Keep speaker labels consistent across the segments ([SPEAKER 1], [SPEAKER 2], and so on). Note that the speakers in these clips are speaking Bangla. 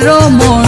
[SPEAKER 1] romo.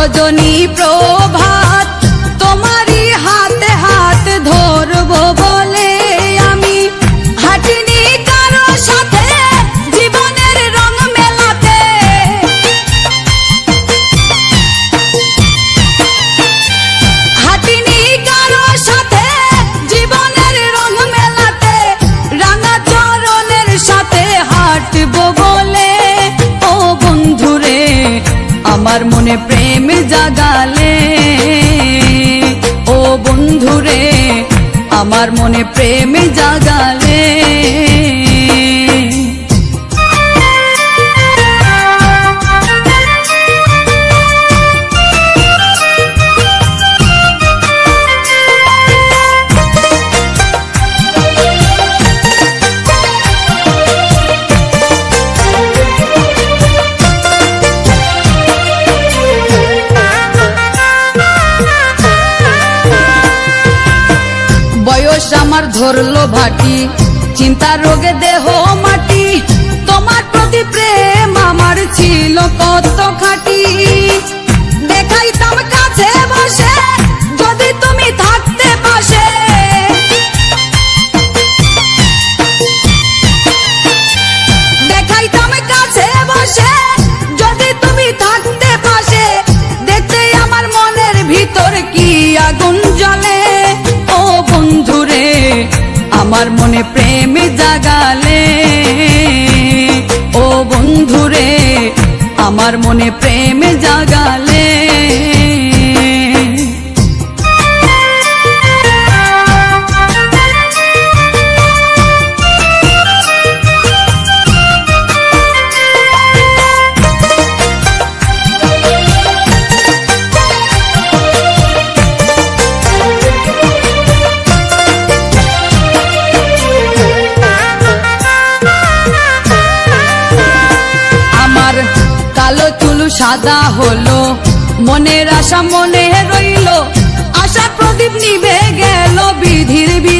[SPEAKER 1] রজনী প্র আমার মনে প্রেমে জাগালে করল ভাটি। চিন্তা রোগে দেহ তোমার মনে প্রেম জাগালে। ও বন্ধুরে আমার মনে প্রেম জাগালে। ফুল সাদা হলো। মনের আশা মনে রইল। আশা প্রদীপ নিবে গেল বিধির বিধি